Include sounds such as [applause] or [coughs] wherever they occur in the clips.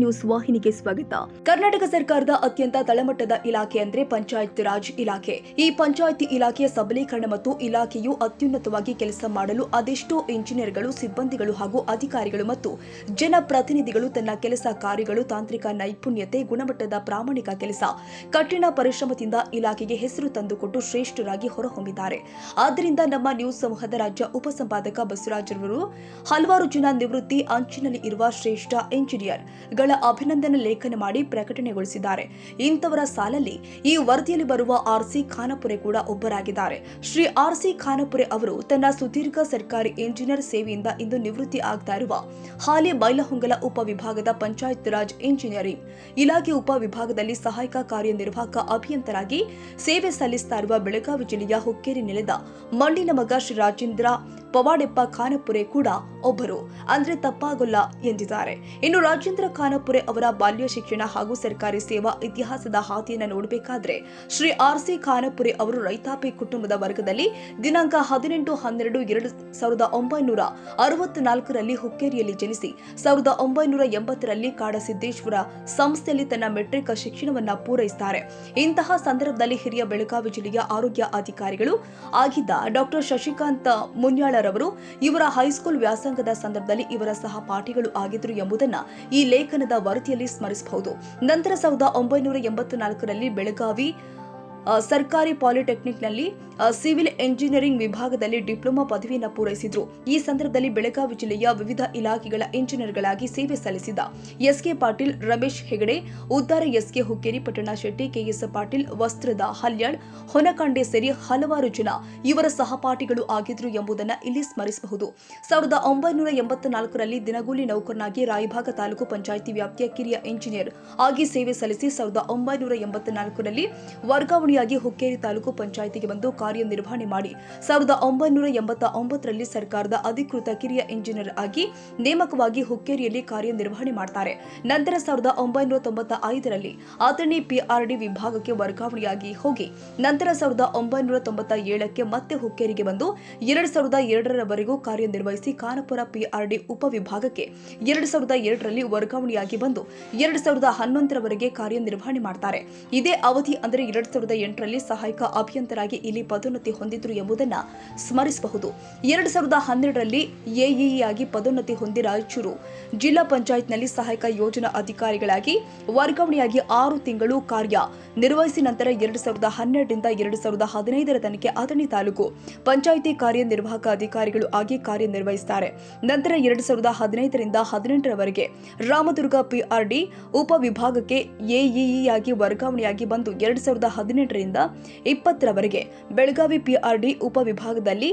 News ವಾಹಿನಿಗೆ ಸ್ವಾಗತ. ಕರ್ನಾಟಕ ಸರ್ಕಾರದ ಅತ್ಯಂತ ತಳಮಟ್ಟದ ಇಲಾಖೆ ಅಂದ್ರೆ ಪಂಚಾಯತ್ ರಾಜ್ ಇಲಾಖೆ. ಈ ಪಂಚಾಯತ್ ಇಲಾಖೆಯ ಸಬಲೀಕರಣ ಮತ್ತು ಇಲಾಖೆಯು ಅತ್ಯುನ್ನತವಾಗಿ ಕೆಲಸ ಮಾಡಲು ಅದೆಷ್ಟೋ ಇಂಜಿನಿಯರ್ಗಳು ಸಿಬ್ಬಂದಿಗಳು ಹಾಗೂ ಅಧಿಕಾರಿಗಳು ಮತ್ತು ಜನಪ್ರತಿನಿಧಿಗಳು ತನ್ನ ಕೆಲಸ ಕಾರ್ಯಗಳು, ತಾಂತ್ರಿಕ ನೈಪುಣ್ಯತೆ, ಗುಣಮಟ್ಟದ ಪ್ರಾಮಾಣಿಕ ಕೆಲಸ, ಕಠಿಣ ಪರಿಶ್ರಮದಿಂದ ಇಲಾಖೆಗೆ ಹೆಸರು ತಂದುಕೊಟ್ಟು ಶ್ರೇಷ್ಠರಾಗಿ ಹೊರಹೊಮ್ಮಿದ್ದಾರೆ. ಆದ್ದರಿಂದ ನಮ್ಮ ನ್ಯೂಸ್ ಸಮೂಹದ ರಾಜ್ಯ ಉಪಸಂಪಾದಕ ಬಸವರಾಜರವರು ಹಲವಾರು ಜನ ನಿವೃತ್ತಿ ಅಂಚಿನಲ್ಲಿ ಇರುವ ಶ್ರೇಷ್ಠ ಇಂಜಿನಿಯರ್ ಗಳ ಅಭಿನಂದನೆ ಲೇಖನ ಮಾಡಿ ಪ್ರಕಟಣೆಗೊಳಿಸಿದ್ದಾರೆ. ಇಂಥವರ ಸಾಲಲ್ಲಿ ಈ ವರದಿಯಲ್ಲಿ ಬರುವ ಆರ್ಸಿ ಖಾನಪುರೆ ಕೂಡ ಒಬ್ಬರಾಗಿದ್ದಾರೆ. ಶ್ರೀ ಆರ್ಸಿ ಖಾನಪುರೆ ಅವರು ತನ್ನ ಸುದೀರ್ಘ ಸರ್ಕಾರಿ ಇಂಜಿನಿಯರ್ ಸೇವೆಯಿಂದ ಇಂದು ನಿವೃತ್ತಿ ಆಗ್ತಾ ಇರುವ ಹಾಲಿ ಬೈಲಹೊಂಗಲ ಉಪವಿಭಾಗದ ಪಂಚಾಯತ್ ರಾಜ್ ಇಂಜಿನಿಯರಿಂಗ್ ಇಲಾಖೆ ಉಪವಿಭಾಗದಲ್ಲಿ ಸಹಾಯಕ ಕಾರ್ಯನಿರ್ವಾಹಕ ಅಭಿಯಂತರಾಗಿ ಸೇವೆ ಸಲ್ಲಿಸ್ತಾ ಇರುವ ಬೆಳಗಾವಿ ಜಿಲ್ಲೆಯ ಹುಕ್ಕೇರಿ ನೆಲೆದ ಮಣ್ಣಿನ ಮಗ ಶ್ರೀ ರಾಜೇಂದ್ರ ಪವಾಡೆಪ್ಪ ಖಾನಪುರೆ ಕೂಡ ಒಬ್ಬರು. ಅಂದ್ರೆ ತಪ್ಪಾಗಲ್ಲ ಎಂದಿದ್ದಾರೆ. ಇನ್ನು ರಾಜೇಂದ್ರ ಖಾನಪುರೆ ಅವರ ಬಾಲ್ಯ ಶಿಕ್ಷಣ ಹಾಗೂ ಸರ್ಕಾರಿ ಸೇವಾ ಇತಿಹಾಸದ ಹಾದಿಯನ್ನು ನೋಡಬೇಕಾದ್ರೆ ಶ್ರೀ ಆರ್ ಸಿ ಖಾನಪುರೆ ಅವರು ರೈತಾಪಿ ಕುಟುಂಬದ ವರ್ಗದಲ್ಲಿ ದಿನಾಂಕ ಹದಿನೆಂಟು ಹನ್ನೆರಡು ಎರಡು ಸಾವಿರದ ಒಂಬೈನೂರ ಅರವತ್ನಾಲ್ಕರಲ್ಲಿ ಹುಕ್ಕೇರಿಯಲ್ಲಿ ಜನಿಸಿ, ಸಾವಿರದ ಒಂಬೈನೂರ ಎಂಬತ್ತರಲ್ಲಿ ಕಾಡಸಿದ್ದೇಶ್ವರ ಸಂಸ್ಥೆಯಲ್ಲಿ ತನ್ನ ಮೆಟ್ರಿಕ್ ಶಿಕ್ಷಣವನ್ನು ಪೂರೈಸುತ್ತಾರೆ ಇಂತಹ ಸಂದರ್ಭದಲ್ಲಿ ಹಿರಿಯ ಬೆಳಗಾವಿ ಜಿಲ್ಲೆಯ ಆರೋಗ್ಯ ಅಧಿಕಾರಿಗಳು ಆಗಿದ್ದ ಡಾಕ್ಟರ್ ಶಶಿಕಾಂತ್ ಮುನ್ಯಾಳರವರು ಇವರ ಹೈಸ್ಕೂಲ್ ವ್ಯಾಸಂಗದ ಸಂದರ್ಭದಲ್ಲಿ ಇವರ ಸಹಪಾಠಿಗಳು ಆಗಿದ್ರು ಎಂಬುದನ್ನ ಈ ಲೇಖನದ ವರದಿಯಲ್ಲಿ ಸ್ಮರಿಸಬಹುದು. ನಂತರ ಸಾವಿರದ ಒಂಬೈನೂರ ಎಂಬತ್ನಾಲ್ಕರಲ್ಲಿ ಬೆಳಗಾವಿ ಸರ್ಕಾರಿ ಪಾಲಿಟೆಕ್ನಿಕ್ನಲ್ಲಿ ಸಿವಿಲ್ ಎಂಜಿನಿಯರಿಂಗ್ ವಿಭಾಗದಲ್ಲಿ ಡಿಪ್ಲೊಮಾ ಪದವಿಯನ್ನು ಪೂರೈಸಿದ್ರು. ಈ ಸಂದರ್ಭದಲ್ಲಿ ಬೆಳಗಾವಿ ಜಿಲ್ಲೆಯ ವಿವಿಧ ಇಲಾಖೆಗಳ ಇಂಜಿನಿಯರ್ಗಳಾಗಿ ಸೇವೆ ಸಲ್ಲಿಸಿದ ಎಸ್ಕೆ ಪಾಟೀಲ್ ರಮೇಶ್ ಹೆಗಡೆ, ಉದ್ದಾರ ಎಸ್ಕೆ ಹುಕ್ಕೇರಿ ಪಟ್ಟಣ ಶೆಟ್ಟಿ, ಕೆಎಸ್ ಪಾಟೀಲ್, ವಸ್ತ್ರದ ಹಲ್ಯಾಳ್, ಹೊನಕಂಡೆ ಸೇರಿ ಹಲವಾರು ಜನ ಇವರ ಸಹಪಾಠಿಗಳು ಆಗಿದ್ರು ಎಂಬುದನ್ನು ಇಲ್ಲಿ ಸ್ಮರಿಸಬಹುದು. ಸಾವಿರದ ಒಂಬೈನೂರ ದಿನಗೂಲಿ ನೌಕರನಾಗಿ ರಾಯಭಾಗ ತಾಲೂಕು ಪಂಚಾಯಿತಿ ವ್ಯಾಪ್ತಿಯ ಕಿರಿಯ ಇಂಜಿನಿಯರ್ ಆಗಿ ಸೇವೆ ಸಲ್ಲಿಸಿ ಸಾವಿರದ ಒಂಬೈನೂರ ಎಂಬತ್ನಾಲ್ಕರಲ್ಲಿ ವರ್ಗಾವಣೆಯಾಗಿ ಹುಕ್ಕೇರಿ ತಾಲೂಕು ಪಂಚಾಯಿತಿಗೆ ಬಂದು ಕಾರ್ಯನಿರ್ವಹಣೆ ಮಾಡಿ ಸಾವಿರದ ಒಂಬೈನೂರ ಎಂಬತ್ತ ಒಂಬತ್ತರಲ್ಲಿ ಸರ್ಕಾರದ ಅಧಿಕೃತ ಕಿರಿಯ ಇಂಜಿನಿಯರ್ ಆಗಿ ನೇಮಕವಾಗಿ ಹುಕ್ಕೇರಿಯಲ್ಲಿ ಕಾರ್ಯನಿರ್ವಹಣೆ ಮಾಡ್ತಾರೆ. ನಂತರ ಸಾವಿರದ ಒಂಬೈನೂರ ತೊಂಬತ್ತ ಐದರಲ್ಲಿ ಆತನಿ ಪಿಆರ್ಡಿ ವಿಭಾಗಕ್ಕೆ ವರ್ಗಾವಣೆಯಾಗಿ ಹೋಗಿ, ನಂತರ ಸಾವಿರದ ಒಂಬೈನೂರ ತೊಂಬತ್ತ ಏಳಕ್ಕೆ ಮತ್ತೆ ಹುಕ್ಕೇರಿಗೆ ಬಂದು ಎರಡು ಸಾವಿರದ ಎರಡರವರೆಗೂ ಕಾರ್ಯನಿರ್ವಹಿಸಿ ಖಾನಪುರ ಪಿಆರ್ಡಿ ಉಪವಿಭಾಗಕ್ಕೆ ಎರಡು ಸಾವಿರದ ಎರಡರಲ್ಲಿ ವರ್ಗಾವಣೆಯಾಗಿ ಬಂದು ಎರಡು ಸಾವಿರದ ಹನ್ನೊಂದರವರೆಗೆ ಕಾರ್ಯನಿರ್ವಹಣೆ ಮಾಡ್ತಾರೆ. ಇದೇ ಅವಧಿ ಅಂದರೆ ಎರಡು ಸಾವಿರದ ಎಂಟರಲ್ಲಿ ಸಹಾಯಕ ಅಭಿಯಂತರಾಗಿ ಇಲ್ಲಿ ಪದೋನ್ನತಿ ಹೊಂದಿದ್ರು ಎಂಬುದನ್ನ ಸ್ಮರಿಸಬಹುದು. ಎರಡು ಸಾವಿರದ ಹನ್ನೆರಡರಲ್ಲಿ ಎಇಇ ಆಗಿ ಪದೋನ್ನತಿ ಹೊಂದಿ ರಾಯಚೂರು ಜಿಲ್ಲಾ ಪಂಚಾಯತ್ನಲ್ಲಿ ಸಹಾಯಕ ಯೋಜನಾ ಅಧಿಕಾರಿಗಳಾಗಿ ವರ್ಗಾವಣೆಯಾಗಿ ಆರು ತಿಂಗಳು ಕಾರ್ಯ ನಿರ್ವಹಿಸಿ ನಂತರ ಎರಡು ಸಾವಿರದ ಹನ್ನೆರಡರಿಂದ ಎರಡು ಸಾವಿರದ ಹದಿನೈದರ ತನಕ ಅಥಣಿ ತಾಲೂಕು ಪಂಚಾಯಿತಿ ಕಾರ್ಯನಿರ್ವಾಹಕ ಅಧಿಕಾರಿಗಳು ಆಗಿ ಕಾರ್ಯನಿರ್ವಹಿಸುತ್ತಾರೆ ನಂತರ ಎರಡು ಸಾವಿರದ ಹದಿನೈದರಿಂದ ಹದಿನೆಂಟರವರೆಗೆ ರಾಮದುರ್ಗ ಪಿಆರ್ಡಿ ಉಪವಿಭಾಗಕ್ಕೆ ಎಇಇ ಆಗಿ ವರ್ಗಾವಣೆಯಾಗಿ ಬಂದು ಎರಡು ಸಾವಿರದ ಹದಿನೆಂಟರಿಂದ ಇಪ್ಪತ್ತರವರೆಗೆ ಬೆಳಗಾವಿ ಪಿಆರ್ಡಿ ಉಪವಿಭಾಗದಲ್ಲಿ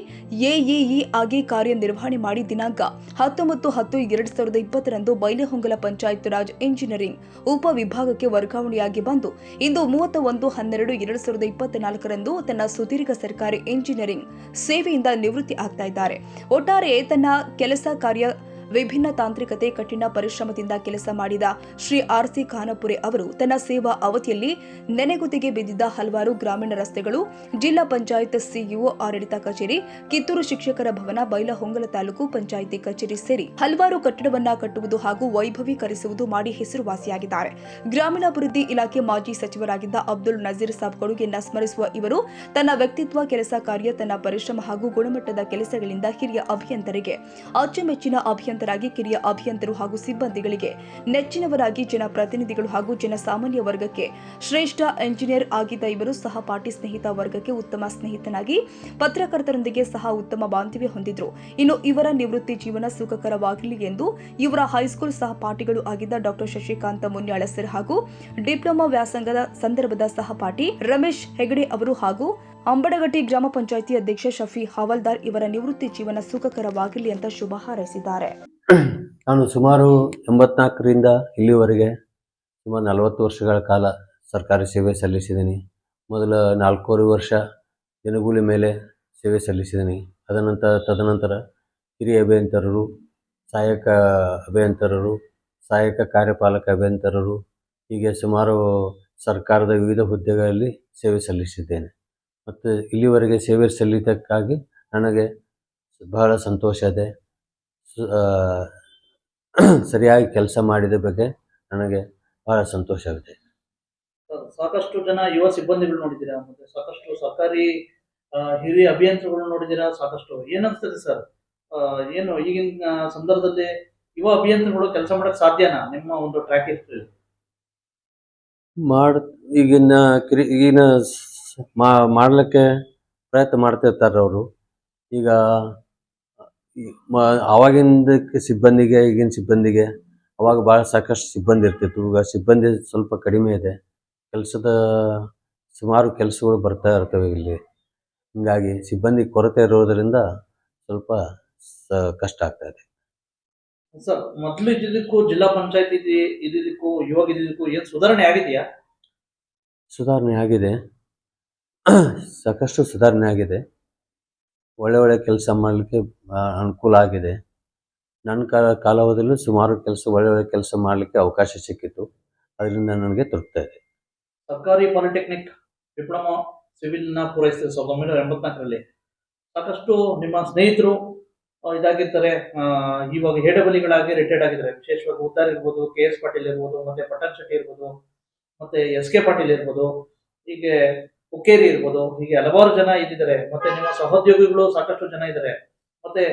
ಎಇಇ ಆಗಿ ಕಾರ್ಯನಿರ್ವಹಣೆ ಮಾಡಿ ದಿನಾಂಕ ಹತ್ತೊಂಬತ್ತು ಹತ್ತು ಎರಡು ಸಾವಿರದ ಇಪ್ಪತ್ತರಂದು ಬೈಲಹೊಂಗಲ ಪಂಚಾಯತ್ ರಾಜ್ ಇಂಜಿನಿಯರಿಂಗ್ ಉಪವಿಭಾಗಕ್ಕೆ ವರ್ಗಾವಣೆಯಾಗಿ ಬಂದು ಇಂದು ಮೂವತ್ತ ಒಂದು ಹನ್ನೆರಡು ಎರಡು ಸಾವಿರದ ಇಪ್ಪತ್ನಾಲ್ಕರಂದು ತನ್ನ ಸುದೀರ್ಘ ಸರ್ಕಾರಿ ಇಂಜಿನಿಯರಿಂಗ್ ಸೇವೆಯಿಂದ ನಿವೃತ್ತಿ ಆಗ್ತಾ ಇದ್ದಾರೆ. ಒಟ್ಟಾರೆ ತನ್ನ ಕೆಲಸ ಕಾರ್ಯ ವಿಭಿನ್ನ ತಾಂತ್ರಿಕತೆ, ಕಠಿಣ ಪರಿಶ್ರಮದಿಂದ ಕೆಲಸ ಮಾಡಿದ ಶ್ರೀ ಆರ್ ಸಿ ಖಾನಪುರೆ ಅವರು ತನ್ನ ಸೇವಾ ಅವಧಿಯಲ್ಲಿ ನೆನೆಗುದಿಗೆ ಬಿದ್ದಿದ್ದ ಹಲವಾರು ಗ್ರಾಮೀಣ ರಸ್ತೆಗಳು, ಜಿಲ್ಲಾ ಪಂಚಾಯತ್ ಸಿಇಒ ಆಡಳಿತ ಕಚೇರಿ, ಕಿತ್ತೂರು ಶಿಕ್ಷಕರ ಭವನ, ಬೈಲಹೊಂಗಲ ತಾಲೂಕು ಪಂಚಾಯಿತಿ ಕಚೇರಿ ಸೇರಿ ಹಲವಾರು ಕಟ್ಟಡವನ್ನ ಕಟ್ಟುವುದು ಹಾಗೂ ವೈಭವೀಕರಿಸುವುದು ಮಾಡಿ ಹೆಸರುವಾಸಿಯಾಗಿದ್ದಾರೆ. ಗ್ರಾಮೀಣಾಭಿವೃದ್ಧಿ ಇಲಾಖೆ ಮಾಜಿ ಸಚಿವರಾಗಿದ್ದ ಅಬ್ದುಲ್ ನಜೀರ್ ಸಾಬ್ ಕೊಡುಗೆಯನ್ನ ಸ್ಮರಿಸುವ ಇವರು ತನ್ನ ವ್ಯಕ್ತಿತ್ವ, ಕೆಲಸ ಕಾರ್ಯ, ತನ್ನ ಪರಿಶ್ರಮ ಹಾಗೂ ಗುಣಮಟ್ಟದ ಕೆಲಸಗಳಿಂದ ಹಿರಿಯ ಅಭಿಯಂತರಿಗೆ ಅಚ್ಚುಮೆಚ್ಚಿನ ಅಭಿಯಂತರಾಗಿ ಕಿರಿಯ ಅಭಿಯಂತರು ಹಾಗೂ ಸಿಬ್ಬಂದಿಗಳಿಗೆ ನೆಚ್ಚಿನವರಾಗಿ ಜನಪ್ರತಿನಿಧಿಗಳು ಹಾಗೂ ಜನಸಾಮಾನ್ಯ ವರ್ಗಕ್ಕೆ ಶ್ರೇಷ್ಠ ಎಂಜಿನಿಯರ್ ಆಗಿದ್ದ ಇವರು ಸಹಪಾಠಿ ಸ್ನೇಹಿತ ವರ್ಗಕ್ಕೆ ಉತ್ತಮ ಸ್ನೇಹಿತನಾಗಿ ಪತ್ರಕರ್ತರೊಂದಿಗೆ ಸಹ ಉತ್ತಮ ಬಾಂಧವ್ಯ ಹೊಂದಿದ್ರು. ಇನ್ನು ಇವರ ನಿವೃತ್ತಿ ಜೀವನ ಸುಖಕರವಾಗಲಿ ಎಂದು ಇವರ ಹೈಸ್ಕೂಲ್ ಸಹಪಾಠಿಗಳು ಆಗಿದ್ದ ಡಾಕ್ಟರ್ ಶಶಿಕಾಂತ ಮುನ್ಯಾಳ ಸರ್ ಹಾಗೂ ಡಿಪ್ಲೊಮಾ ವ್ಯಾಸಂಗದ ಸಂದರ್ಭದ ಸಹಪಾಠಿ ರಮೇಶ್ ಹೆಗಡೆ ಅವರು ಹಾಗೂ ಅಂಬಡಗಟ್ಟಿ ಗ್ರಾಮ ಪಂಚಾಯಿತಿ ಅಧ್ಯಕ್ಷ ಶಫಿ ಹವಾಲ್ದಾರ್ ಇವರ ನಿವೃತ್ತಿ ಜೀವನ ಸುಖಕರವಾಗಲಿ ಅಂತ ಶುಭ ಹಾರೈಸಿದ್ದಾರೆ. ನಾನು ಸುಮಾರು ಎಂಬತ್ನಾಲ್ಕರಿಂದ ಇಲ್ಲಿವರೆಗೆ ಸುಮಾರು ನಲವತ್ತು ವರ್ಷಗಳ ಕಾಲ ಸರ್ಕಾರಿ ಸೇವೆ ಸಲ್ಲಿಸಿದ್ದೀನಿ. ಮೊದಲ ನಾಲ್ಕೂವರೆ ವರ್ಷ ದಿನಗೂಲಿ ಮೇಲೆ ಸೇವೆ ಸಲ್ಲಿಸಿದ್ದೀನಿ. ಅದನಂತರ ತದನಂತರ ಹಿರಿಯ ಅಭಿಯಂತರರು, ಸಹಾಯಕ ಅಭಿಯಂತರರು, ಸಹಾಯಕ ಕಾರ್ಯಪಾಲಕ ಅಭಿಯಂತರರು, ಹೀಗೆ ಸುಮಾರು ಸರ್ಕಾರದ ವಿವಿಧ ಹುದ್ದೆಗಳಲ್ಲಿ ಸೇವೆ ಸಲ್ಲಿಸಿದ್ದೇನೆ. ಮತ್ತು ಇಲ್ಲಿವರೆಗೆ ಸೇವೆ ಸಲ್ಲಿದ್ದಕ್ಕಾಗಿ ನನಗೆ ಬಹಳ ಸಂತೋಷ ಇದೆ. [clears throat] ಸರಿಯಾಗಿ ಕೆಲಸ ಮಾಡಿದ ಬಗ್ಗೆ ನನಗೆ ಬಹಳ ಸಂತೋಷ ಆಗುತ್ತೆ. ಸಾಕಷ್ಟು ಜನ ಯುವ ಸಿಬ್ಬಂದಿಗಳು ನೋಡಿದ್ದೀರಾ? ಮತ್ತೆ ಸಾಕಷ್ಟು ಸರ್ಕಾರಿ ಹಿರಿಯ ಅಭಿಯಂತರಗಳು ನೋಡಿದ್ದೀರಾ? ಸಾಕಷ್ಟು. ಏನನ್ಸ್ತದೆ ಸರ್? ಏನು ಈಗಿನ ಸಂದರ್ಭದಲ್ಲಿ ಯುವ ಅಭಿಯಂತರಗಳು ಕೆಲಸ ಮಾಡಕ್ ಸಾಧ್ಯನಾ? ನಿಮ್ಮ ಒಂದು ಟ್ರ್ಯಾಕ್ ಇರ್ತದೆ ಮಾಡ ಈಗಿನ ಕಿರಿ ಈಗಿನ ಮಾಡ್ಲಿಕ್ಕೆ ಪ್ರಯತ್ನ ಮಾಡ್ತಿರ್ತಾರೆ ಅವರು ಈಗ ಆವಾಗಿಂದಕ್ಕೆ ಸಿಬ್ಬಂದಿಗೆ ಈಗಿನ ಸಿಬ್ಬಂದಿಗೆ ಅವಾಗ ಭಾಳ ಸಾಕಷ್ಟು ಸಿಬ್ಬಂದಿ ಇರ್ತಿತ್ತು. ಈಗ ಸಿಬ್ಬಂದಿ ಸ್ವಲ್ಪ ಕಡಿಮೆ ಇದೆ. ಕೆಲಸದ ಸುಮಾರು ಕೆಲಸಗಳು ಬರ್ತಾ ಇರ್ತವೆ ಇಲ್ಲಿ. ಹೀಗಾಗಿ ಸಿಬ್ಬಂದಿ ಕೊರತೆ ಇರೋದರಿಂದ ಸ್ವಲ್ಪ ಕಷ್ಟ ಆಗ್ತಾ ಇದೆ. ಸರ್ ಮೊದಲು ಇದ್ದಿದ್ದಕ್ಕೂ ಜಿಲ್ಲಾ ಪಂಚಾಯತ್ ಇದ್ದಿದ್ದಕ್ಕೂ ಇವಾಗ ಇದ್ದಿದ್ದಕ್ಕೂ ಏನು ಸುಧಾರಣೆ ಆಗಿದೆಯಾ? ಸುಧಾರಣೆ ಆಗಿದೆ. [clears throat] ಸಾಕಷ್ಟು ಸುಧಾರಣೆ ಆಗಿದೆ. ಒಳ್ಳೆ ಒಳ್ಳೆ ಕೆಲಸ ಮಾಡಲಿಕ್ಕೆ ಅನುಕೂಲ ಆಗಿದೆ. ನನ್ನ ಕಾಲ ಕಾಲಾವಧಿಯಲ್ಲೂ ಸುಮಾರು ಕೆಲಸ, ಒಳ್ಳೆ ಒಳ್ಳೆ ಕೆಲಸ ಮಾಡಲಿಕ್ಕೆ ಅವಕಾಶ ಸಿಕ್ಕಿತ್ತು. ಅದರಿಂದ ನನಗೆ ತೃಪ್ತ ಇದೆ ಸರ್ಕಾರಿ ಪಾಲಿಟೆಕ್ನಿಕ್ ಡಿಪ್ಲೊಮಾ ಸಿವಿಲ್ನ ಪೂರೈಸಿದೆ ಸಾವಿರದ ಒಂಬೈನೂರ ಎಂಬತ್ನಾಲ್ಕರಲ್ಲಿ. ಸಾಕಷ್ಟು ನಿಮ್ಮ ಸ್ನೇಹಿತರು ಇದಾಗಿರ್ತಾರೆ. ಇವಾಗ ಹೇಡಬಲಿಗಳಾಗಿ ರಿಟೈರ್ಡ್ ಆಗಿದ್ದಾರೆ. ವಿಶೇಷವಾಗಿ ಉದ್ದಾರ್ ಇರ್ಬೋದು, ಕೆ ಎಸ್ ಪಾಟೀಲ್ ಇರ್ಬೋದು, ಮತ್ತೆ ಪಟ್ಟಣ್ ಶೆಟ್ಟಿ ಇರ್ಬೋದು, ಮತ್ತೆ ಎಸ್ ಕೆ ಪಾಟೀಲ್ ಇರ್ಬೋದು. ಹೀಗೆ ಹುಕ್ಕೇರಿ ಇರ್ಬೋದು, ಹೀಗೆ ಹಲವಾರು ಜನ ಇದ್ದಿದ್ದಾರೆ. ಮತ್ತೆ ನಿಮ್ಮ ಸಹೋದ್ಯೋಗಿಗಳು ಸಾಕಷ್ಟು ಜನ ಇದ್ದಾರೆ. ಮತ್ತೆ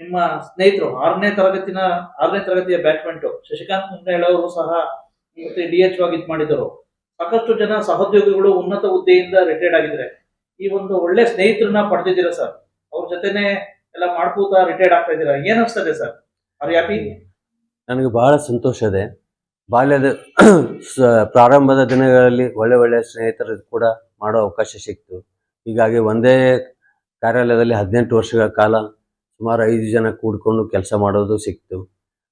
ನಿಮ್ಮ ಸ್ನೇಹಿತರು ಆರನೇ ತರಗತಿನ, ಆರನೇ ತರಗತಿಯ ಬ್ಯಾಟ್ಮೆಂಟು ಶಶಿಕಾಂತ್ ಮುಂಡೇಳವರು ಸಹ ಮತ್ತೆ ಡಿ ಎಚ್ ಆಗಿ ಇದು ಮಾಡಿದರು ಸಾಕಷ್ಟು ಜನ ಸಹೋದ್ಯೋಗಿಗಳು ಉನ್ನತ ಹುದ್ದೆಯಿಂದ ರಿಟೈರ್ಡ್ ಆಗಿದ್ದಾರೆ. ಈ ಒಂದು ಒಳ್ಳೆ ಸ್ನೇಹಿತರನ್ನ ಪಡೆದಿದ್ದೀರಾ ಸರ್? ಅವ್ರ ಜೊತೆನೆ ಎಲ್ಲ ಮಾಡ್ಕೋತಾ ರಿಟೈರ್ಡ್ ಆಗ್ತಾ ಇದ್ದೀರಾ? ಏನ್ ಅನ್ಸ್ತದೆ ಸರ್? ಅವ್ರ ಯಾಪಿ ನನಗೆ ಬಹಳ ಸಂತೋಷ ಇದೆ. ಬಾಲ್ಯದ [clears throat] ಪ್ರಾರಂಭದ ದಿನಗಳಲ್ಲಿ ಒಳ್ಳೆ ಒಳ್ಳೆ ಸ್ನೇಹಿತರು ಕೂಡ ಮಾಡೋ ಅವಕಾಶ ಸಿಕ್ತು. ಹೀಗಾಗಿ ಒಂದೇ ಕಾರ್ಯಾಲಯದಲ್ಲಿ ಹದಿನೆಂಟು ವರ್ಷಗಳ ಕಾಲ ಸುಮಾರು ಐದು ಜನ ಕೂಡ್ಕೊಂಡು ಕೆಲಸ ಮಾಡೋದು ಸಿಕ್ತು.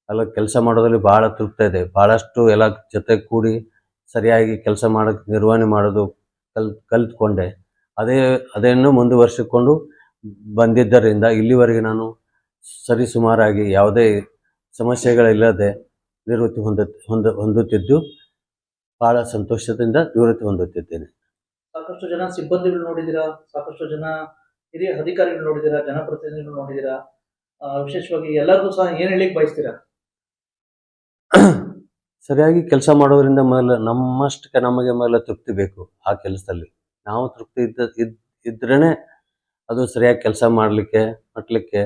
ಅಲ್ಲ, ಕೆಲಸ ಮಾಡೋದ್ರಲ್ಲಿ ಭಾಳ ತೃಪ್ತ ಇದೆ. ಭಾಳಷ್ಟು ಎಲ್ಲ ಜೊತೆ ಕೂಡಿ ಸರಿಯಾಗಿ ಕೆಲಸ ಮಾಡೋಕ್ಕೆ ನಿರ್ವಹಣೆ ಮಾಡೋದು ಕಲ್, ಕಲ್ತ್ಕೊಂಡೆ. ಅದೇ ಅದನ್ನು ಮುಂದುವರಿಸಿಕೊಂಡು ಬಂದಿದ್ದರಿಂದ ಇಲ್ಲಿವರೆಗೆ ನಾನು ಸರಿಸುಮಾರಾಗಿ ಯಾವುದೇ ಸಮಸ್ಯೆಗಳಿಲ್ಲದೆ ನಿವೃತ್ತಿ ಹೊಂದ ಹೊಂದ, ಹೊಂದುತ್ತಿದ್ದು ಭಾಳ ಸಂತೋಷದಿಂದ ನಿವೃತ್ತಿ ಹೊಂದುತ್ತಿದ್ದೇನೆ. ಸಾಕಷ್ಟು ಜನ ಸಿಬ್ಬಂದಿಗಳು ನೋಡಿದ್ದೀರಾ? ಸಾಕಷ್ಟು ಜನ ಹಿರಿಯ ಅಧಿಕಾರಿಗಳು ನೋಡಿದ್ದೀರಾ? ಜನಪ್ರತಿನಿಧಿಗಳು ನೋಡಿದ್ದೀರಾ? ವಿಶೇಷವಾಗಿ ಎಲ್ಲರಿಗೂ ಸಹ ಏನ್ ಹೇಳಿಕ್ ಬಯಸ್ತೀರಾ? [coughs] ಸರಿಯಾಗಿ ಕೆಲಸ ಮಾಡೋದ್ರಿಂದ ಮೊದಲು ನಮ್ಮಷ್ಟಕ್ಕೆ ನಮಗೆ ಮೊದಲು ತೃಪ್ತಿ ಬೇಕು ಆ ಕೆಲಸದಲ್ಲಿ. ನಾವು ತೃಪ್ತಿ ಇದ್ದ, ಇದ್ ಇದ್ರೇ ಅದು ಸರಿಯಾಗಿ ಕೆಲಸ ಮಾಡಲಿಕ್ಕೆ ಮಟ್ಲಿಕ್ಕೆ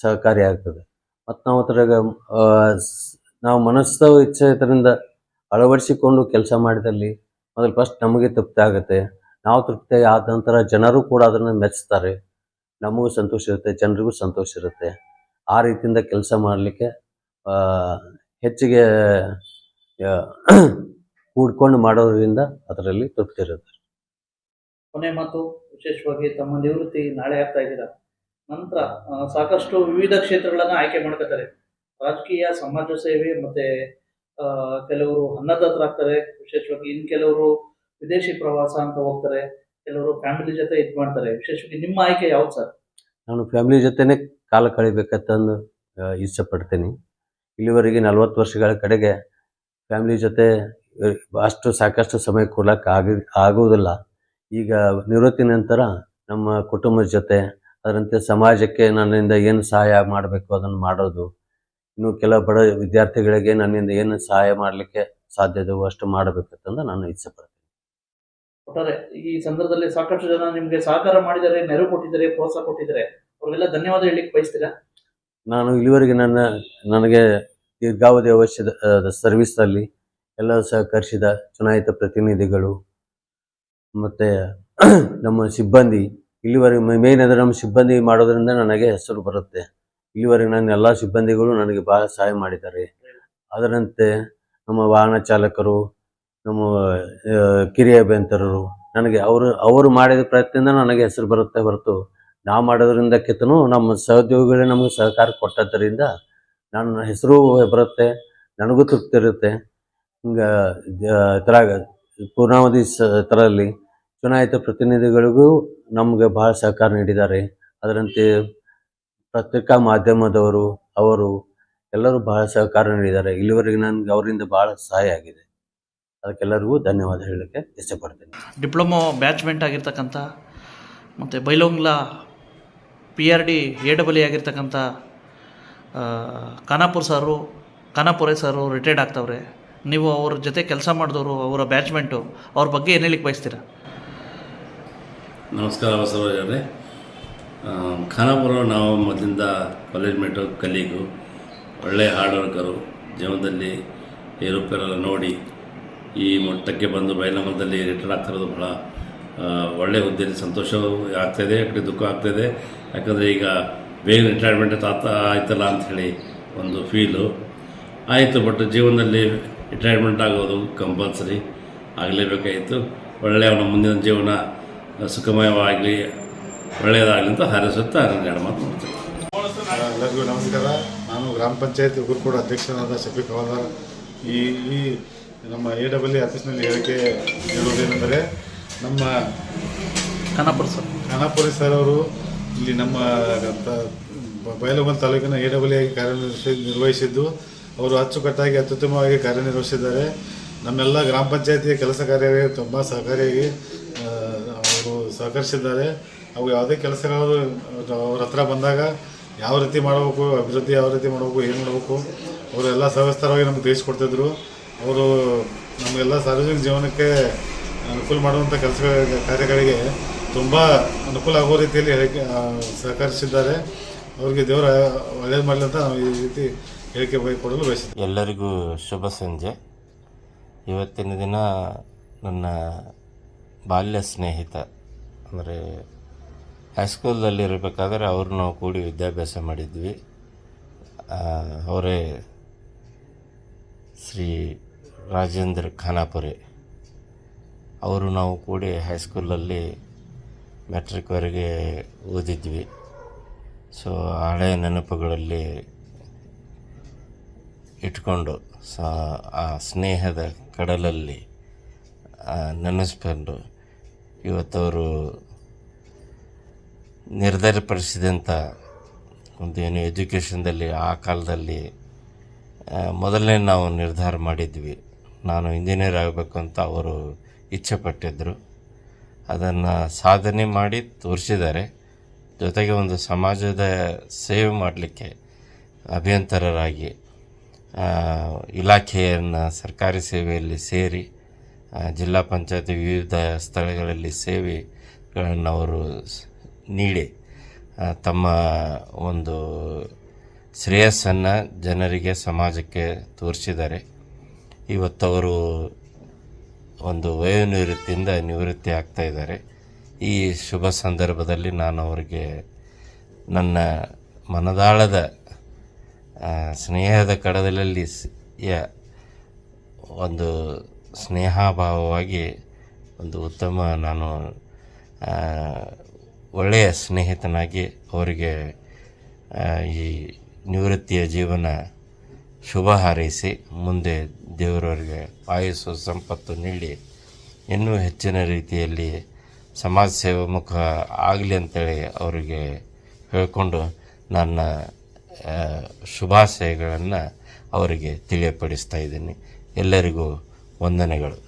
ಸಹಕಾರಿಯಾಗ್ತದೆ ಮತ್ತು ನಾವು ಅದ್ರಾಗ ನಾವು ಮನಸ್ಸು ಇಚ್ಛೆ ಇದರಿಂದ ಅಳವಡಿಸಿಕೊಂಡು ಕೆಲಸ ಮಾಡಿದಲ್ಲಿ ಮೊದಲು ಫಸ್ಟ್ ನಮಗೆ ತೃಪ್ತಿ ಆಗುತ್ತೆ ನಾವು ತೃಪ್ತಿ ಆದ ನಂತರ ಜನರು ಕೂಡ ಅದನ್ನು ಮೆಚ್ಚುತ್ತಾರೆ ನಮಗೂ ಸಂತೋಷ ಇರುತ್ತೆ, ಜನರಿಗೂ ಸಂತೋಷ ಇರುತ್ತೆ. ಆ ರೀತಿಯಿಂದ ಕೆಲಸ ಮಾಡಲಿಕ್ಕೆ ಹೆಚ್ಚಿಗೆ [clears throat] ಕೂಡ್ಕೊಂಡು ಮಾಡೋದ್ರಿಂದ ಅದರಲ್ಲಿ ತೃಪ್ತಿ ಇರುತ್ತೆ. ಕೊನೆ ಮಾತು, ವಿಶೇಷವಾಗಿ ತಮ್ಮ ನಿವೃತ್ತಿ ನಾಳೆ ಆಗ್ತಾ ಇದ್ದೀರಾ? ನಂತರ ಸಾಕಷ್ಟು ವಿವಿಧ ಕ್ಷೇತ್ರಗಳನ್ನು ಆಯ್ಕೆ ಮಾಡ್ಕೋತಾರೆ. ರಾಜಕೀಯ, ಸಮಾಜ ಸೇವೆ ಮತ್ತೆ ಕೆಲವರು ಅನ್ನದಾತರಾಗ್ತಾರೆ ವಿಶೇಷವಾಗಿ ಇನ್ ಕೆಲವರು ವಿದೇಶಿ ಪ್ರವಾಸ ಅಂತ ಹೋಗ್ತಾರೆ, ಕೆಲವರು ಫ್ಯಾಮಿಲಿ ಜೊತೆ ಇದು ಮಾಡ್ತಾರೆ. ವಿಶೇಷವಾಗಿ ನಿಮ್ಮ ಆಯ್ಕೆ ಯಾವ್ದು ಸರ್? ನಾನು ಫ್ಯಾಮಿಲಿ ಜೊತೆನೆ ಕಾಲ ಕಳಿಬೇಕಂತಂದು ಇಷ್ಟಪಡ್ತೀನಿ ಇಲ್ಲಿವರೆಗೆ ನಲವತ್ತು ವರ್ಷಗಳ ಕಡೆಗೆ ಫ್ಯಾಮಿಲಿ ಜೊತೆ ಅಷ್ಟು ಸಾಕಷ್ಟು ಸಮಯ ಕೊಡ್ಲಿಕ್ಕೆ ಆಗ ಈಗ ನಿವೃತ್ತಿ ನಂತರ ನಮ್ಮ ಕುಟುಂಬದ ಜೊತೆ, ಅದರಂತೆ ಸಮಾಜಕ್ಕೆ ನನ್ನಿಂದ ಏನು ಸಹಾಯ ಮಾಡಬೇಕು ಅದನ್ನು ಮಾಡೋದು ಇನ್ನು ಕೆಲ ಬಡ ವಿದ್ಯಾರ್ಥಿಗಳಿಗೆ ನನ್ನಿಂದ ಏನು ಸಹಾಯ ಮಾಡಲಿಕ್ಕೆ ಸಾಧ್ಯದವೋ ಅಷ್ಟು ಮಾಡಬೇಕಂತಂದು ನಾನು ಇಚ್ಛೆಪಡ್ತೀನಿ ಒಟ್ಟಾರೆ ಈ ಸಂದರ್ಭದಲ್ಲಿ ಸಾಕಷ್ಟು ಜನ ನಿಮಗೆ ಸಹಕಾರ ಮಾಡಿದರೆ ನೆರವು ಕೊಟ್ಟಿದ್ದಾರೆ ಪ್ರೋತ್ಸಾಹ ಕೊಟ್ಟಿದ್ದಾರೆ ಅವರಿಗೆಲ್ಲ ಧನ್ಯವಾದ ಹೇಳಿಕ್ಕೆ ಬಯಸ್ತೀರಾ? ನಾನು ಇಲ್ಲಿವರೆಗೆ ನನ್ನ ನನಗೆ ದೀರ್ಘಾವಧಿ ಅವಶ್ಯದ ಸರ್ವಿಸಲ್ಲಿ ಎಲ್ಲ ಸಹಕರಿಸಿದ ಚುನಾಯಿತ ಪ್ರತಿನಿಧಿಗಳು ಮತ್ತು [clears throat] ನಮ್ಮ ಸಿಬ್ಬಂದಿ ಇಲ್ಲಿವರೆಗೆ ಮೇನ್ ಅಂದರೆ ನಮ್ಮ ಸಿಬ್ಬಂದಿ ಮಾಡೋದ್ರಿಂದ ನನಗೆ ಹೆಸರು ಬರುತ್ತೆ. ಇಲ್ಲಿವರೆಗೆ ನನ್ನ ಎಲ್ಲ ಸಿಬ್ಬಂದಿಗಳು ನನಗೆ ಭಾಳ ಸಹಾಯ ಮಾಡಿದ್ದಾರೆ. ಅದರಂತೆ ನಮ್ಮ ವಾಹನ ಚಾಲಕರು, ನಮ್ಮ ಕಿರಿಯ ಅಭಿಯಂತರರು, ನನಗೆ ಅವರು ಅವರು ಮಾಡಿದ ಪ್ರಯತ್ನದಿಂದ ನನಗೆ ಹೆಸರು ಬರುತ್ತೆ ಹೊರತು ನಾವು ಮಾಡೋದ್ರಿಂದ ಕಿತ್ತನು ನಮ್ಮ ಸಹೋದ್ಯೋಗಿಗಳೇ ನಮಗೆ ಸಹಕಾರ ಕೊಟ್ಟದ್ದರಿಂದ ನನ್ನ ಹೆಸರು ಬರುತ್ತೆ, ನನಗೂ ತೃಪ್ತಿ ಇರುತ್ತೆ. ಹಿಂಗೆ ಥರ ಪೂರ್ಣಾವಧಿ ಸ ಇದರಲ್ಲಿ ಚುನಾಯಿತ ಪ್ರತಿನಿಧಿಗಳಿಗೂ ನಮಗೆ ಭಾಳ ಸಹಕಾರ ನೀಡಿದ್ದಾರೆ. ಅದರಂತೆ ಪತ್ರಿಕಾ ಮಾಧ್ಯಮದವರು ಅವರು ಎಲ್ಲರೂ ಬಹಳ ಸಹಕಾರ ನೀಡಿದ್ದಾರೆ. ಇಲ್ಲಿವರೆಗೆ ನನಗೆ ಅವರಿಂದ ಬಹಳ ಸಹಾಯ ಆಗಿದೆ. ಅದಕ್ಕೆಲ್ಲರಿಗೂ ಧನ್ಯವಾದ ಹೇಳಲಿಕ್ಕೆ ಇಷ್ಟಪಡ್ತೀನಿ. ಡಿಪ್ಲೊಮೊ ಬ್ಯಾಚ್ಮೆಂಟ್ ಆಗಿರ್ತಕ್ಕಂಥ ಮತ್ತು Bailhongal P R D A double ಆಗಿರ್ತಕ್ಕಂಥ ಖಾನಾಪುರ್ ಸಾರು ಖಾನಾಪುರೆ ಸಾರು ರಿಟೈರ್ಡ್ ಆಗ್ತವ್ರೆ. ನೀವು ಅವ್ರ ಜೊತೆ ಕೆಲಸ ಮಾಡಿದವರು ಅವರ ಬ್ಯಾಚ್ಮೆಂಟು ಅವ್ರ ಬಗ್ಗೆ ಏನು ಹೇಳಿಕ್ಕೆ ಬಯಸ್ತೀರಾ? ನಮಸ್ಕಾರ ಬಸವರಾಜರೇ ಖಾನಾಪುರ ನಾವು ಮೊದಲಿಂದ ಕಾಲೇಜ್ ಮೇಟು ಕಲೀಗು ಒಳ್ಳೆಯ ಹಾರ್ಡ್ ವರ್ಕರು ಜೀವನದಲ್ಲಿ ಏರುಪೇರೆಲ್ಲ ನೋಡಿ ಈ ಮಟ್ಟಕ್ಕೆ ಬಂದು ಬಯಲಮರದಲ್ಲಿ ರಿಟೈರ್ ಆಗ್ತಿರೋದು ಬಹಳ ಆ, ಒಳ್ಳೆಯ ಹುದ್ದೆಯಲ್ಲಿ ಸಂತೋಷವೂ ಆಗ್ತಾಯಿದೆ ಯಾಕಂದರೆ ದುಃಖ ಆಗ್ತಾಯಿದೆ ಯಾಕಂದರೆ ಈಗ ಬೇಗ ರಿಟೈರ್ಮೆಂಟ್ ತಾತ ಆಯ್ತಲ್ಲ ಅಂಥೇಳಿ ಒಂದು ಫೀಲು ಆಯಿತು ಬಟ್ ಜೀವನದಲ್ಲಿ ರಿಟೈರ್ಮೆಂಟ್ ಆಗೋದು ಕಂಪಲ್ಸರಿ ಆಗಲೇಬೇಕಾಯಿತು ಒಳ್ಳೆಯ ಅವನ ಮುಂದಿನ ಜೀವನ ಸುಖಮಯವಾಗಲಿ ಒಳ್ಳೆಯದಾಗಲಿ ಅಂತ ಹಾರೈಸುತ್ತಾ ನನ್ನ ಎರಡು ಮಾತು ಎಲ್ಲರಿಗೂ ನಮಸ್ಕಾರ. ನಾನು ಗ್ರಾಮ ಪಂಚಾಯತ್ ಗುರುಕೂಡ ಅಧ್ಯಕ್ಷರಾದ ಶಫೀಕ್ ಹವಾದಾರ್. ಈ ಈ ನಮ್ಮ ಎ ಡಬಲ್ ಇ ಆಫೀಸ್ನಲ್ಲಿ ಹೇಳಿಕೆ ಹೇಳುವುದೇನೆಂದರೆ ನಮ್ಮ ಖಾನಾಪುರ ಸರ್. ಖಾನಾಪುರಿ ಸರ್ ಅವರು ಇಲ್ಲಿ ನಮ್ಮ ಬಯಲುಮಲ್ ತಾಲೂಕಿನ ಎ ಡಬಲ್ ಆಗಿ ಕಾರ್ಯನಿರ್ವಹಿಸಿ ನಿರ್ವಹಿಸಿದ್ದು. ಅವರು ಅಚ್ಚುಕಟ್ಟಾಗಿ ಅತ್ಯುತ್ತಮವಾಗಿ ಕಾರ್ಯನಿರ್ವಹಿಸಿದ್ದಾರೆ. ನಮ್ಮೆಲ್ಲ ಗ್ರಾಮ ಪಂಚಾಯತಿಯ ಕೆಲಸ ಕಾರ್ಯವೇ ತುಂಬ ಸಹಕಾರಿಯಾಗಿ ಅವರು ಸಹಕರಿಸಿದ್ದಾರೆ. ಅವು ಯಾವುದೇ ಕೆಲಸಗಳು ಅವ್ರ ಹತ್ರ ಬಂದಾಗ ಯಾವ ರೀತಿ ಮಾಡಬೇಕು, ಅಭಿವೃದ್ಧಿ ಯಾವ ರೀತಿ ಮಾಡಬೇಕು, ಏನು ಮಾಡಬೇಕು, ಅವರೆಲ್ಲ ಸವಿಸ್ತಾರವಾಗಿ ನಮ್ಗೆ ತಿಳಿಸ್ಕೊಡ್ತಿದ್ರು. ಅವರು ನಮಗೆಲ್ಲ ಸಾರ್ವಜನಿಕ ಜೀವನಕ್ಕೆ ಅನುಕೂಲ ಮಾಡುವಂಥ ಕೆಲಸ ಕಾರ್ಯಗಳಿಗೆ ತುಂಬ ಅನುಕೂಲ ಆಗೋ ರೀತಿಯಲ್ಲಿ ಹೇಳಿಕೆ ಸಹಕರಿಸಿದ್ದಾರೆ. ಅವರಿಗೆ ದೇವರ ಒಳ್ಳೇದು ಮಾಡಲಿ ಅಂತ ನಾವು ಈ ರೀತಿ ಹೇಳಿಕೆ ಕೊಡಲು ಬಯಸ್ತೀವಿ. ಎಲ್ಲರಿಗೂ ಶುಭ ಸಂಜೆ. ಇವತ್ತಿನ ದಿನ ನನ್ನ ಬಾಲ್ಯ ಸ್ನೇಹಿತ, ಅಂದರೆ ಹೈಸ್ಕೂಲಲ್ಲಿರಬೇಕಾದ್ರೆ ಅವ್ರು ನಾವು ಕೂಡಿ ವಿದ್ಯಾಭ್ಯಾಸ ಮಾಡಿದ್ವಿ. ಅವರೇ ಶ್ರೀ ರಾಜೇಂದ್ರ ಖಾನಾಪುರಿ. ಅವರು ನಾವು ಕೂಡಿ ಹೈಸ್ಕೂಲಲ್ಲಿ ಮೆಟ್ರಿಕ್ವರೆಗೆ ಓದಿದ್ವಿ. ಸೊ ಹಳೆಯ ನೆನಪುಗಳಲ್ಲಿ ಇಟ್ಕೊಂಡು, ಸ, ಆ ಸ್ನೇಹದ ಕಡಲಲ್ಲಿ ನೆನೆಸ್ಕೊಂಡು ಇವತ್ತವರು ನಿರ್ಧಾರಪಡಿಸಿದಂಥ ಒಂದು ಏನು ಎಜುಕೇಷನ್ದಲ್ಲಿ ಆ ಕಾಲದಲ್ಲಿ ಮೊದಲನೇ ನಾವು ನಿರ್ಧಾರ ಮಾಡಿದ್ವಿ. ನಾನು ಇಂಜಿನಿಯರ್ ಆಗಬೇಕು ಅಂತ ಅವರು ಇಚ್ಛೆ ಪಟ್ಟಿದ್ದರು ಅದನ್ನು ಸಾಧನೆ ಮಾಡಿ ತೋರಿಸಿದ್ದಾರೆ. ಜೊತೆಗೆ ಒಂದು ಸಮಾಜದ ಸೇವೆ ಮಾಡಲಿಕ್ಕೆ ಅಭಿಯಂತರರಾಗಿ ಇಲಾಖೆಯನ್ನು ಸರ್ಕಾರಿ ಸೇವೆಯಲ್ಲಿ ಸೇರಿ ಜಿಲ್ಲಾ ಪಂಚಾಯತಿ ವಿವಿಧ ಸ್ಥಳಗಳಲ್ಲಿ ಸೇವೆಗಳನ್ನು ಅವರು ನೀಡಿ ತಮ್ಮ ಒಂದು ಶ್ರೇಯಸ್ಸನ್ನು ಜನರಿಗೆ ಸಮಾಜಕ್ಕೆ ತೋರಿಸಿದ್ದಾರೆ. ಇವತ್ತವರು ಒಂದು ವಯೋನಿವೃತ್ತಿಯಿಂದ ನಿವೃತ್ತಿ ಆಗ್ತಾ ಇದ್ದಾರೆ. ಈ ಶುಭ ಸಂದರ್ಭದಲ್ಲಿ ನಾನು ಅವರಿಗೆ ನನ್ನ ಮನದಾಳದ ಸ್ನೇಹದ ಕಡದಲ್ಲಿ ಒಂದು ಸ್ನೇಹಭಾವವಾಗಿ ಒಂದು ಉತ್ತಮ ನಾನು ಒಳ್ಳೆಯ ಸ್ನೇಹಿತನಾಗಿ ಅವರಿಗೆ ಈ ನಿವೃತ್ತಿಯ ಜೀವನ ಶುಭ ಹಾರೈಸಿ, ಮುಂದೆ ದೇವರವರಿಗೆ ಆಯುಸ್ಸು ಸಂಪತ್ತು ನೀಡಿ, ಇನ್ನೂ ಹೆಚ್ಚಿನ ರೀತಿಯಲ್ಲಿ ಸಮಾಜ ಸೇವೆ ಮುಖ ಆಗಲಿ ಅಂತೇಳಿ ಅವರಿಗೆ ಹೇಳಿಕೊಂಡು ನನ್ನ ಶುಭಾಶಯಗಳನ್ನು ಅವರಿಗೆ ತಿಳಿಯಪಡಿಸ್ತಾ ಇದ್ದೀನಿ. ಎಲ್ಲರಿಗೂ ವಂದನೆಗಳು.